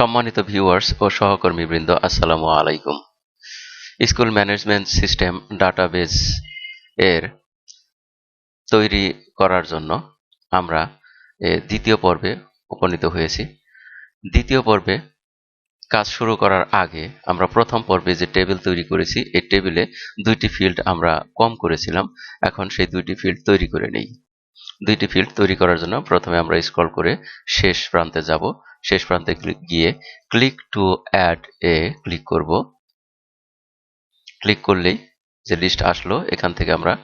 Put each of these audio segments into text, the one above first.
সম্মানিত ভিউয়ার্স ও সহকর্মীবৃন্দ, আসসালামু আলাইকুম। স্কুল ম্যানেজমেন্ট সিস্টেম ডাটাবেজ এর তৈরি করার জন্য আমরা দ্বিতীয় পর্বে উপনীত হয়েছি। দ্বিতীয় পর্বে কাজ শুরু করার আগে আমরা প্রথম পর্বে যে টেবিল তৈরি করেছি, এই টেবিলে দুইটি ফিল্ড আমরা কম করেছিলাম, এখন সেই দুইটি ফিল্ড তৈরি করে নেই। দুইটি ফিল্ড তৈরি করার জন্য প্রথমে আমরা স্ক্রল করে শেষ প্রান্তে যাব। শেষ প্রান্তে ক্লিক- গিয়ে click to add a click করব। ক্লিক করলেই যে লিস্ট আসলো, এখান থেকে আমরা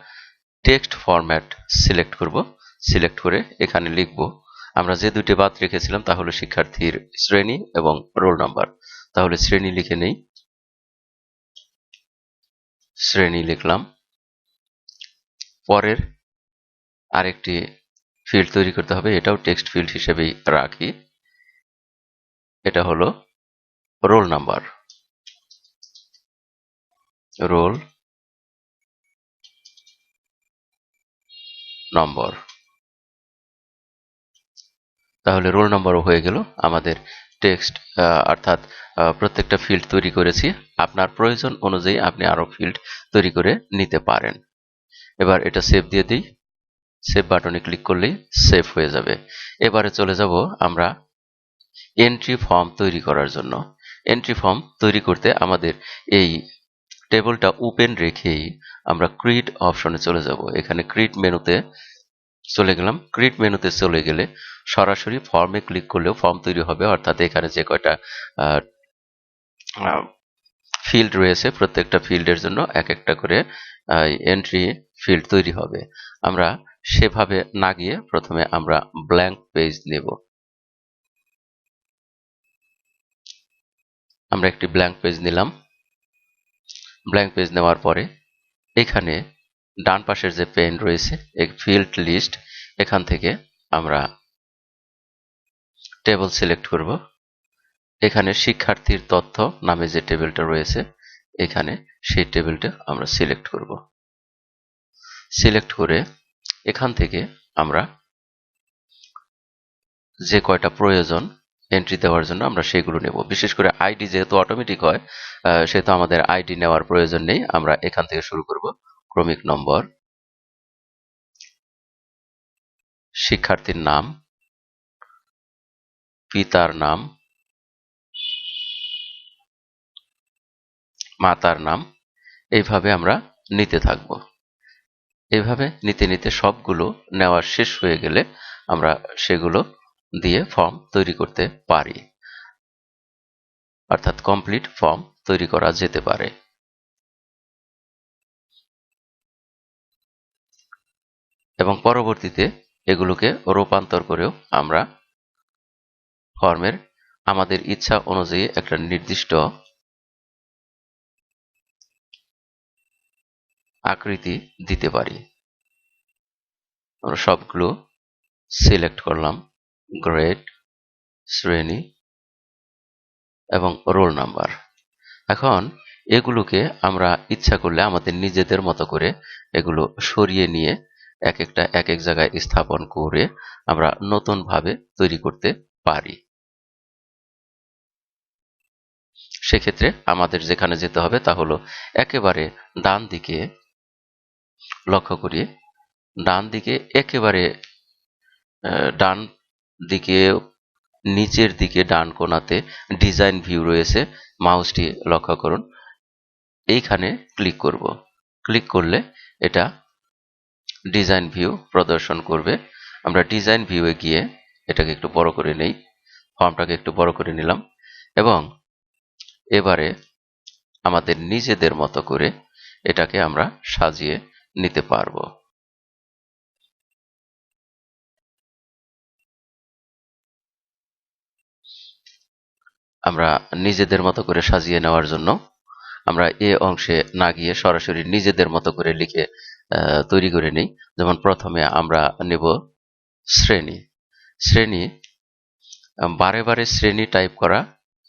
টেক্সট ফরম্যাট সিলেক্ট করব। সিলেক্ট করে এখানে লিখব, আমরা যে দুটি বাদ রেখেছিলাম তা হলো শিক্ষার্থীর শ্রেণি এবং রোল নাম্বার। তাহলে শ্রেণি লিখে নেই। শ্রেণি লিখলাম। পরের আরেকটি ফিল্ড তৈরি করতে হবে, এটাও টেক্সট ফিল্ড হিসেবেই রাখি। এটা হলো রোল নাম্বার। রোল নম্বর। তাহলে রোল নম্বরও হয়ে গেল আমাদের টেক্সট অর্থাৎ প্রত্যেকটা ফিল্ড তৈরি করেছি। আপনার প্রয়োজন অনুযায়ী আপনি আরও ফিল্ড তৈরি করে নিতে পারেন। এবার এটা সেভ দিয়ে দিই। সেভ বাটনে ক্লিক করলেই সেভ হয়ে যাবে। এবারে চলে যাব আমরা এন্ট্রি ফর্ম তৈরি করার জন্য। এন্ট্রি ফর্ম তৈরি করতে আমাদের এই টেবিলটা ওপেন রেখেই আমরা ক্রিট অপশনে চলে যাব। এখানে ক্রিট মেনুতে চলে গেলাম। ক্রিট মেনুতে চলে গেলে সরাসরি ফর্মে ক্লিক করলেও ফর্ম তৈরি হবে। অর্থাৎ এখানে যে কয়টা ফিল্ড রয়েছে প্রত্যেকটা ফিল্ডের জন্য এক একটা করে এন্ট্রি ফিল্ড তৈরি হবে। আমরা সেভাবে না গিয়ে প্রথমে আমরা ব্ল্যাঙ্ক পেজ নেব। আমরা একটি ব্ল্যাঙ্ক পেজ নিলাম। ব্ল্যাঙ্ক পেজ নেওয়ার পরে এখানে ডান পাশের যে পেন রয়েছে, এক ফিল্ড লিস্ট এখান থেকে আমরা টেবিল সিলেক্ট করব। এখানে শিক্ষার্থীর তথ্য নামে যে টেবিলটা রয়েছে, এখানে সেই টেবিলটা আমরা সিলেক্ট করব। সিলেক্ট করে এখান থেকে আমরা যে কয়টা প্রয়োজন এন্ট্রি দেওয়ার জন্য আমরা সেগুলো নেব। বিশেষ করে আইডি যেহেতু অটোমেটিক হয় সেহেতু আমাদের আইডি নেওয়ার প্রয়োজন নেই। আমরা এখান থেকে শুরু করব। ক্রমিক নম্বর। শিক্ষার্থীর নাম। পিতার নাম। মাতার নাম। এইভাবে আমরা নিতে থাকব। এইভাবে নিতে নিতে সবগুলো নেওয়া শেষ হয়ে গেলে আমরা সেগুলো দিয়ে ফর্ম তৈরি করতে পারি। অর্থাৎ কমপ্লিট ফর্ম তৈরি করা যেতে পারে। এবং পরবর্তীতে এগুলোকে রূপান্তর করেও আমরা ফর্মের আমাদের ইচ্ছা অনুযায়ী একটা নির্দিষ্ট আকৃতি দিতে পারি। আমরা সবগুলো সিলেক্ট করলাম। গ্রেড শ্রেণি এবং রোল নাম্বার এখন এগুলোকে আমরা ইচ্ছা করলে আমাদের নিজেদের মতো করে এগুলো সরিয়ে নিয়ে এক একটা, এক এক জায়গায় স্থাপন করে আমরা নতুনভাবে তৈরি করতে পারি। সেক্ষেত্রে আমাদের যেখানে যেতে হবে তা হলো একেবারে ডান দিকে লক্ষ্য করি। ডান দিকে একেবারে ডান দিকে, নিচের দিকে ডান কোণাতে ডিজাইন ভিউ রয়েছে, মাউসটি লক্ষ্য করুন। এইখানে ক্লিক করব। ক্লিক করলে এটা ডিজাইন ভিউ প্রদর্শন করবে। আমরা ডিজাইন ভিউয়ে গিয়ে এটাকে একটু বড় করে নেই, ফর্মটাকে একটু বড় করে নিলাম এবং এবারে আমাদের নিজেদের মতো করে এটাকে আমরা সাজিয়ে নিতে পারব। আমরা নিজেদের মতো করে সাজিয়ে নেওয়ার জন্য আমরা এ অংশে না গিয়ে সরাসরি নিজেদের মতো করে লিখে তৈরি করে নিই। যেমন প্রথমে আমরা নেব শ্রেণি। শ্রেণি বারে বারে শ্রেণি টাইপ করা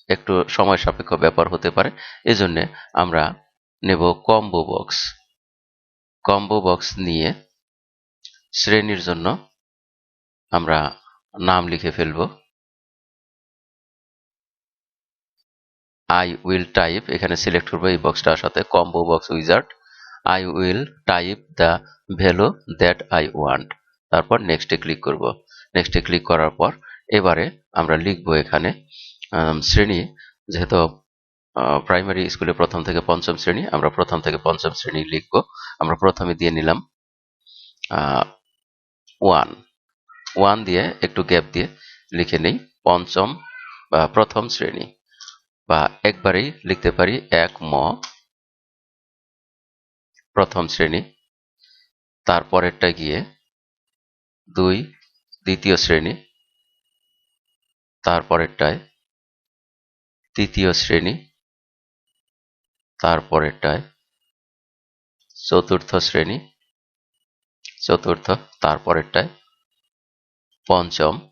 একটু সময় সাপেক্ষ ব্যাপার হতে পারে। এজন্য আমরা নেব কম্বো বক্স। কম্বো বক্স নিয়ে শ্রেণির জন্য আমরা নাম লিখে ফেলব। আই উইল টাইপ এখানে সিলেক্ট করব এই বক্সটার সাথে combo box wizard I will type the value that I want তারপর নেক্সটে ক্লিক করব। নেক্সটে ক্লিক করার পর, এবারে আমরা লিখব এখানে শ্রেণি, যেহেতু প্রাইমারি স্কুলে প্রথম থেকে পঞ্চম শ্রেণি, আমরা প্রথম থেকে পঞ্চম শ্রেণি লিখব। আমরা প্রথমে দিয়ে নিলাম ওয়ান ওয়ান দিয়ে একটু গ্যাপ দিয়ে লিখে নেই, পঞ্চম বা প্রথম শ্রেণি। বা একবারেই লিখতে পারি এক ম। প্রথম শ্রেণি। তারপরেরটা গিয়ে দুই, দ্বিতীয় শ্রেণি। তারপরেরটায় তৃতীয় শ্রেণি। তারপরেরটায় চতুর্থ শ্রেণি। চতুর্থ, তারপরেরটায় পঞ্চম।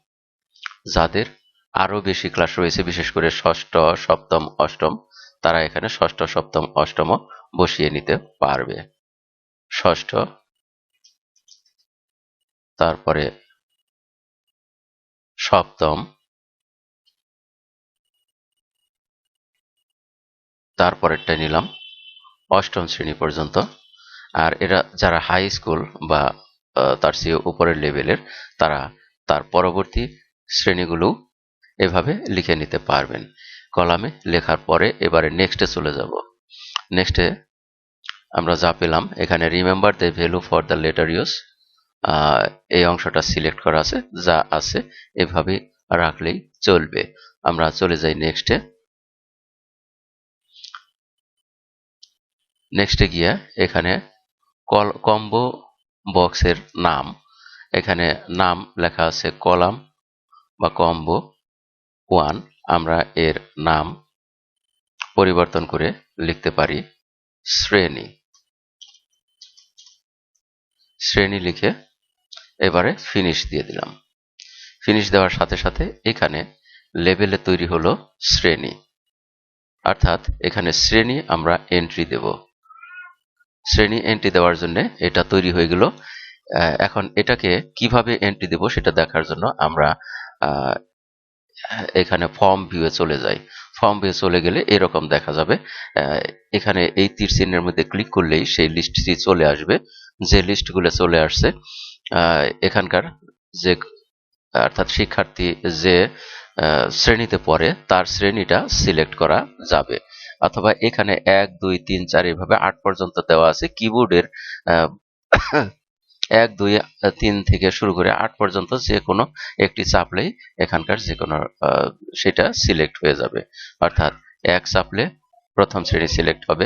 যাদের আরও বেশি ক্লাস রয়েছে, বিশেষ করে ষষ্ঠ, সপ্তম, অষ্টম। তারা এখানে ষষ্ঠ, সপ্তম, অষ্টম বসিয়ে নিতে পারবে। ষষ্ঠ। তারপরে সপ্তম। তারপরেরটা নিলাম, অষ্টম শ্রেণি পর্যন্ত। আর এরা যারা হাই স্কুল বা তার চেয়ে উপরের লেভেলের তারা তার পরবর্তী শ্রেণীগুলো এভাবে লিখে নিতে পারবেন। কলামে লেখার পরে এবারে নেক্সটে চলে যাব। নেক্সটে আমরা যা পেলাম, এখানে remember the value for the later use এই অংশটা সিলেক্ট করা আছে, যা আছে এভাবে রাখলেই চলবে। আমরা চলে যাই নেক্সটে নেক্সটে গিয়ে এখানে কল কম্বো বক্সের নাম। এখানে নাম লেখা আছে কলাম বা কম্বো ওয়ান আমরা এর নাম পরিবর্তন করে লিখতে পারি শ্রেণি। শ্রেণি লিখে এবারে ফিনিশ দিয়ে দিলাম। ফিনিশ দেওয়ার সাথে সাথে এখানে লেভেলে তৈরি হলো শ্রেণি। অর্থাৎ এখানে শ্রেণি আমরা এন্ট্রি দেব। শ্রেণি এন্ট্রি দেওয়ার জন্য এটা তৈরি হয়ে গেল। এখন এটাকে কীভাবে এন্ট্রি দেব সেটা দেখার জন্য আমরা এখানে ফর্ম ভিউয়ে চলে যাই ফর্ম ভিউ চলে গেলে এরকম দেখা যাবে। এখানে এই তীর চিহ্নের মধ্যে ক্লিক করলেই সেই লিস্টটি চলে আসবে। যে লিস্টগুলো চলে আসছে এখানকার যে, অর্থাৎ শিক্ষার্থী যে শ্রেণীতে পড়ে, তার শ্রেণীটা সিলেক্ট করা যাবে। অথবা এখানে এক, দুই, তিন, চার এভাবে আট পর্যন্ত দেওয়া আছে। কিবোর্ডের এক, দুই তিন থেকে শুরু করে আট পর্যন্ত যে কোনো একটি চাপলেই এখানকার যে কোনো সেটা সিলেক্ট হয়ে যাবে। অর্থাৎ এক চাপলে প্রথম শ্রেণি সিলেক্ট হবে।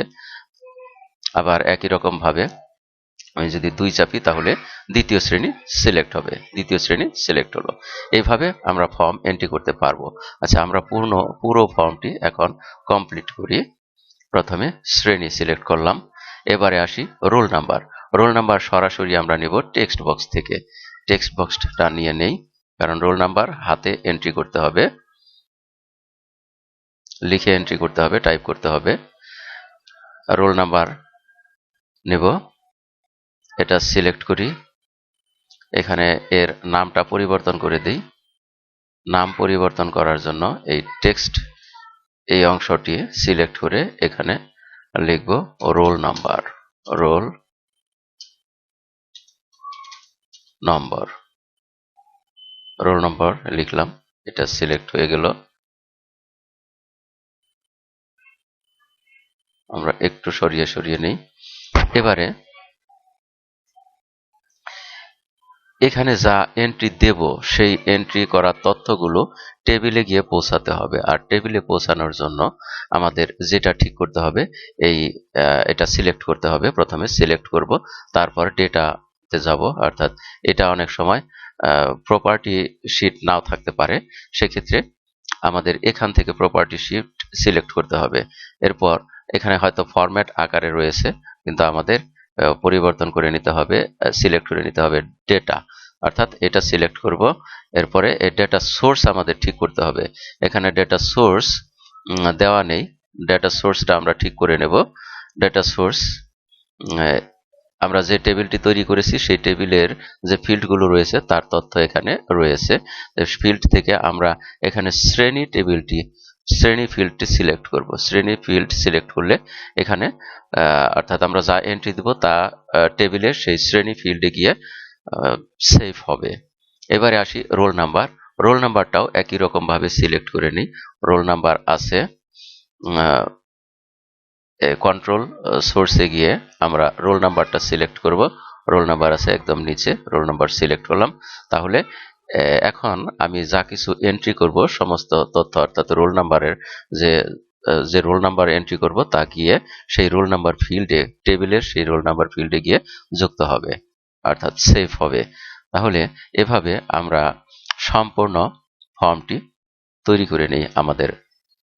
আবার একই রকম ভাবে আমি যদি দুই চাপি তাহলে দ্বিতীয় শ্রেণি সিলেক্ট হবে। দ্বিতীয় শ্রেণি সিলেক্ট হলো। এইভাবে আমরা ফর্ম এন্ট্রি করতে পারব। আচ্ছা আমরা পূর্ণ, পুরো ফর্মটি এখন কমপ্লিট করি। প্রথমে শ্রেণি সিলেক্ট করলাম। এবারে আসি রোল নাম্বার রোল নাম্বার সরাসরি আমরা নেব টেক্সট বক্স থেকে। টেক্সট বক্সটা নিয়ে নেই, কারণ রোল নাম্বার হাতে এন্ট্রি করতে হবে। লিখে এন্ট্রি করতে হবে টাইপ করতে হবে। রোল নাম্বার নেব, এটা সিলেক্ট করি। এখানে এর নামটা পরিবর্তন করে দিই। নাম পরিবর্তন করার জন্য এই টেক্সট এই অংশটি সিলেক্ট করে এখানে লিখব roll number, roll number. Roll number লিখলাম। এটা সিলেক্ট হয়ে গেল। আমরা একটু সরিয়ে সরিয়ে নেই। এবারে এখানে যা এন্ট্রি দেব, সেই এন্ট্রি করা তথ্যগুলো টেবিলে গিয়ে পৌঁছাতে হবে। আর টেবিলে পৌঁছানোর জন্য আমাদের যেটা ঠিক করতে হবে, এই এটা সিলেক্ট করতে হবে। প্রথমে সিলেক্ট করব, তারপর ডেটাতে যাব, অর্থাৎ এটা অনেক সময় প্রপার্টি শিট নাও থাকতে পারে। সেক্ষেত্রে আমাদের এখান থেকে প্রপার্টি শিট সিলেক্ট করতে হবে। এরপর এখানে হয়তো ফরম্যাট আকারে রয়েছে, কিন্তু আমাদের পরিবর্তন করে নিতে হবে সিলেক্ট করে নিতে হবে ডেটা অর্থাৎ এটা সিলেক্ট করব, এরপরে এই ডেটা সোর্স আমাদের ঠিক করতে হবে। এখানে ডেটা সোর্স দেওয়া নেই। ডেটা সোর্সটা আমরা ঠিক করে নেব। ডেটা সোর্স আমরা যে টেবিলটি তৈরি করেছি, সেই টেবিলের যে ফিল্ডগুলো রয়েছে, তার তথ্য এখানে রয়েছে। ফিল্ড থেকে আমরা এখানে শ্রেণি টেবিলটি, শ্রেণি ফিল্ডটি সিলেক্ট করব। শ্রেণি ফিল্ড সিলেক্ট করলে এখানে অর্থাৎ আমরা যা এন্ট্রি দেব, তা টেবিলের সেই শ্রেণি ফিল্ডে গিয়ে সেভ হবে। এবারে আসি রোল নাম্বার। রোল নাম্বারটাও একই রকম ভাবে সিলেক্ট করে নিই। রোল নাম্বার আছে কন্ট্রোল সোর্সে গিয়ে আমরা রোল নাম্বারটা সিলেক্ট করব। রোল নাম্বার আছে একদম নিচে রোল নাম্বার সিলেক্ট করলাম। তাহলে এখন আমি যা কিছু এন্ট্রি করব, সমস্ত তথ্য অর্থাৎ রোল নাম্বারের যে যে রোল নাম্বার এন্ট্রি করব, তা গিয়ে সেই রোল নাম্বার ফিল্ডে টেবিলের সেই রোল নাম্বার ফিল্ডে গিয়ে যুক্ত হবে, অর্থাৎ সেফ হবে। তাহলে, এভাবে আমরা সম্পূর্ণ ফর্মটি তৈরি করে নিই আমাদের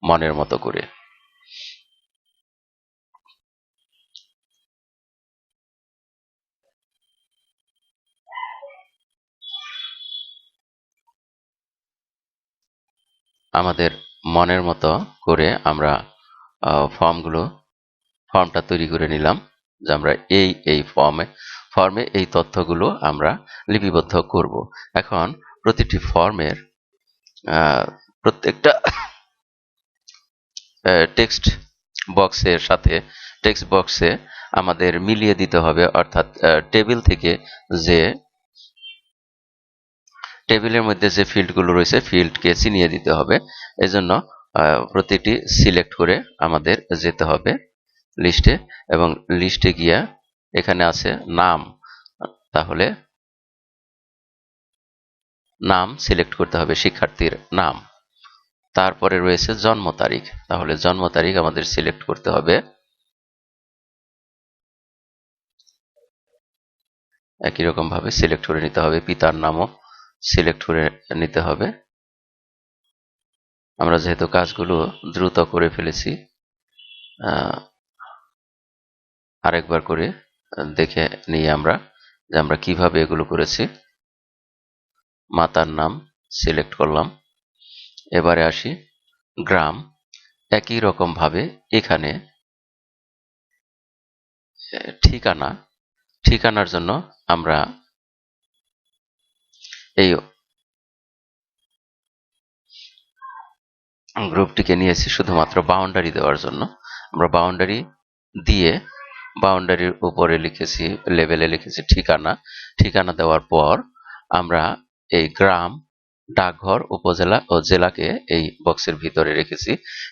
মনের মতো করে। আমাদের মনের মতো করে আমরা ফর্মগুলো, ফর্মটা তৈরি করে নিলাম যে আমরা এই এই ফর্মে ফর্মে এই তথ্যগুলো আমরা লিপিবদ্ধ করব। এখন প্রতিটি ফর্মের প্রত্যেকটা টেক্সট বক্সের সাথে, টেক্সট বক্সে আমাদের মিলিয়ে দিতে হবে। অর্থাৎ টেবিল থেকে যে টেবিলের মধ্যে যে ফিল্ডগুলো রয়েছে, ফিল্ডকে চিনিয়ে দিতে হবে। এজন্য প্রতিটি সিলেক্ট করে আমাদের যেতে হবে লিস্টে এবং লিস্টে গিয়া এখানে আছে নাম। তাহলে নাম সিলেক্ট করতে হবে, শিক্ষার্থীর নাম। তারপরে রয়েছে জন্ম তারিখ। তাহলে জন্ম তারিখ আমাদের সিলেক্ট করতে হবে। একই রকম ভাবে সিলেক্ট করে নিতে হবে, পিতার নামও। সিলেক্ট করে নিতে হবে। আমরা যেহেতু কাজগুলো দ্রুত করে ফেলেছি আরেকবার করে দেখে নিই আমরা যে আমরা কীভাবে এগুলো করেছি। মাতার নাম সিলেক্ট করলাম। এবারে আসি গ্রাম। একই রকম ভাবে এখানে ঠিকানা, ঠিকানার জন্য আমরা এই গ্রুপটিকে নিয়েছি শুধুমাত্র বাউন্ডারি দেওয়ার জন্য। আমরা বাউন্ডারি দিয়ে বাউন্ডারির উপরে লিখেছি লেভেলে লিখেছি ঠিকানা। ঠিকানা দেওয়ার পর আমরা এই গ্রাম, ডাকঘর, উপজেলা ও জেলাকে এই বক্সের ভিতরে রেখেছি।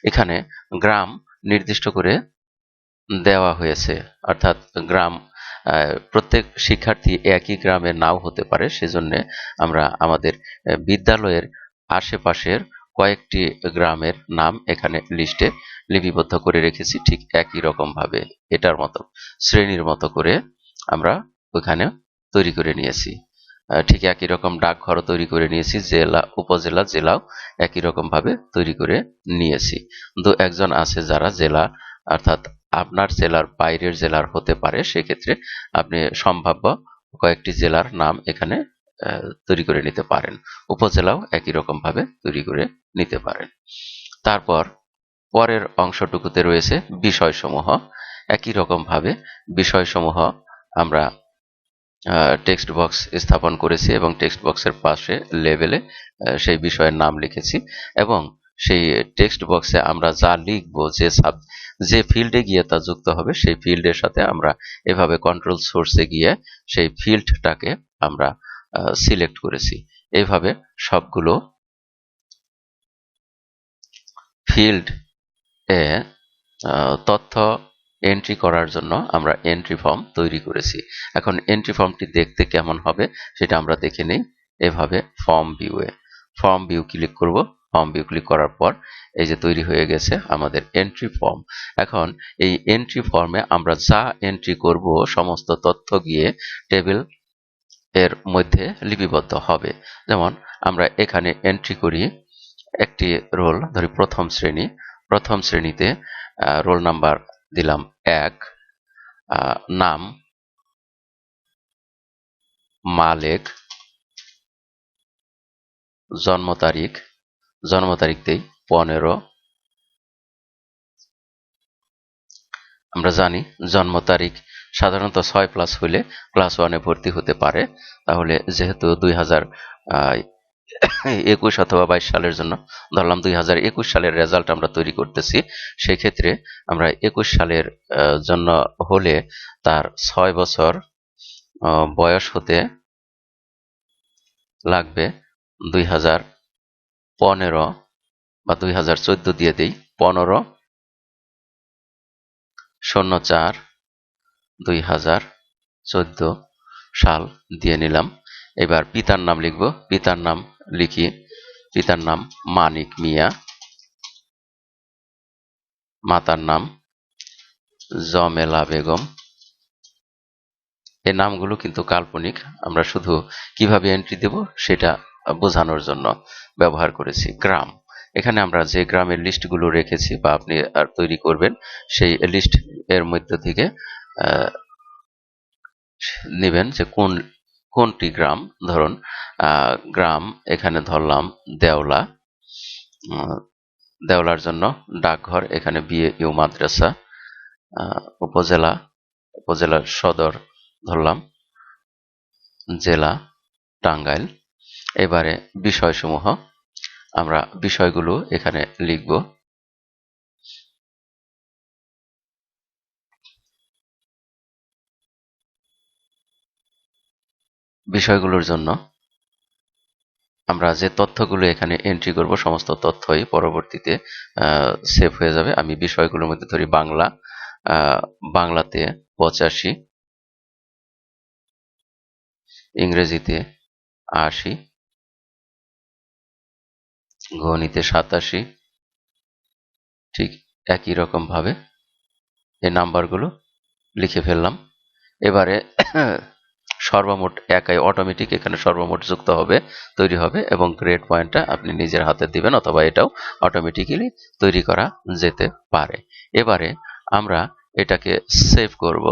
এখানে গ্রাম নির্দিষ্ট করে দেওয়া হয়েছে, অর্থাৎ গ্রাম প্রত্যেক শিক্ষার্থী একই গ্রামে নাও হতে পারে। সেজন্য আমরা আমাদের বিদ্যালয়ের আশেপাশের কয়েকটি গ্রামের নাম এখানে লিস্টে লিপিবদ্ধ করে রেখেছি। ঠিক একই রকম ভাবে এটার মতো, শ্রেণির মতো করে আমরা ওখানে তৈরি করে নিয়েছি। ঠিক একই রকম ডাকঘরও তৈরি করে নিয়েছি। জেলা, উপজেলা, জেলাও একই রকম ভাবে তৈরি করে নিয়েছি। দু একজন আছে যারা জেলা, অর্থাৎ আপনার জেলার বাইরের জেলার হতে পারে, সেক্ষেত্রে আপনি সম্ভাব্য কয়েকটি জেলার নাম এখানে তৈরি করে নিতে পারেন। উপজেলাও একই রকম ভাবে তৈরি করে নিতে পারেন। তারপর পরের অংশটুকুতে রয়েছে বিষয়সমূহ। একই রকম ভাবে বিষয়সমূহ আমরা টেক্সট বক্স স্থাপন করেছি এবং টেক্সট বক্সের পাশে লেভেলে সেই বিষয়ের নাম লিখেছি এবং সেই টেক্সট বক্সে আমরা যা লিখব, যে সাব যে ফিল্ডে গিয়ে তা যুক্ত হবে, সেই ফিল্ডের সাথে আমরা এভাবে কন্ট্রোল সোর্সে গিয়ে সেই ফিল্ডটাকে আমরা সিলেক্ট করেছি। এভাবে সবগুলো ফিল্ড এ তথ্য এন্ট্রি করার জন্য আমরা এন্ট্রি ফর্ম তৈরি করেছি। এখন এন্ট্রি ফর্মটি দেখতে কেমন হবে, সেটা আমরা দেখে নেই। এভাবে ফর্ম ভিউয়ে ফর্ম ভিউ ক্লিক করব। ফর্ম ভিউ ক্লিক করার পর এই যে তৈরি হয়ে গেছে আমাদের এন্ট্রি ফর্ম এখন এই এন্ট্রি ফর্মে আমরা যা এন্ট্রি করব, সমস্ত তথ্য গিয়ে টেবিলের মধ্যে লিপিবদ্ধ হবে। যেমন আমরা এখানে এন্ট্রি করি, একটি রোল ধরি প্রথম শ্রেণি। প্রথম শ্রেণীতে রোল নাম্বার দিলাম এক নাম মালেক, জন্ম তারিখ জন্ম তারিখ দেই পনেরো। আমরা জানি জন্ম তারিখ সাধারণত ছয় প্লাস হলে ক্লাস ওয়ানে ভর্তি হতে পারে। তাহলে যেহেতু দুই হাজার একুশ অথবা বাইশ সালের জন্য ধরলাম দুই হাজার একুশ সালের রেজাল্ট আমরা তৈরি করতেছি, সেক্ষেত্রে আমরা একুশ সালের জন্য হলে তার ছয় বছর বয়স হতে লাগবে দুই হাজার পনেরো বা দুই হাজার চোদ্দ দিয়ে দিই, পনেরো শূন্য চার দুই হাজার চোদ্দ সাল দিয়ে নিলাম। এবার পিতার নাম লিখব। পিতার নাম লিখি। পিতার নাম মানিক মিয়া। মাতার নাম জমেলা বেগম। এই নামগুলো কিন্তু কাল্পনিক। আমরা শুধু কীভাবে এন্ট্রি দেব সেটা বোঝানোর জন্য ব্যবহার করেছি। গ্রাম। এখানে আমরা যে গ্রামের লিস্টগুলো রেখেছি বা আপনি আর তৈরি করবেন, সেই লিস্ট এর মধ্য থেকে নেবেন যে কোন, কোনটি গ্রাম? ধরুন গ্রাম এখানে ধরলাম দেওলা। দেওলার জন্য ডাকঘর, এখানে বিএ ইউ মাদ্রাসা উপজেলা, উপজেলার সদর ধরলাম, জেলা, টাঙ্গাইল। এবারে বিষয়সমূহ আমরা বিষয়গুলো এখানে লিখব। বিষয়গুলোর জন্য আমরা যে তথ্যগুলো এখানে এন্ট্রি করব, সমস্ত তথ্যই পরবর্তীতে সেভ হয়ে যাবে। আমি বিষয়গুলোর মধ্যে ধরি বাংলা বাংলাতে পঁচাশি, ইংরেজিতে আশি গণিতে সাতাশি। ঠিক একই রকমভাবে এই নাম্বারগুলো লিখে ফেললাম। এবারে সর্বমোট একাই অটোমেটিক এখানে সর্বমোট যুক্ত হবে, তৈরি হবে এবং গ্রেড পয়েন্টটা আপনি নিজের হাতে দিবেন অথবা এটাও অটোমেটিক্যালি তৈরি করা যেতে পারে। এবারে আমরা এটাকে সেভ করব।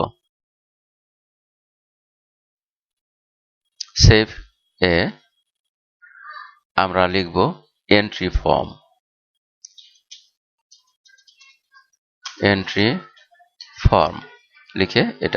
সেভ এ আমরা লিখব এন্ট্রি ফর্ম এন্ট্রি ফর্ম লিখে এটা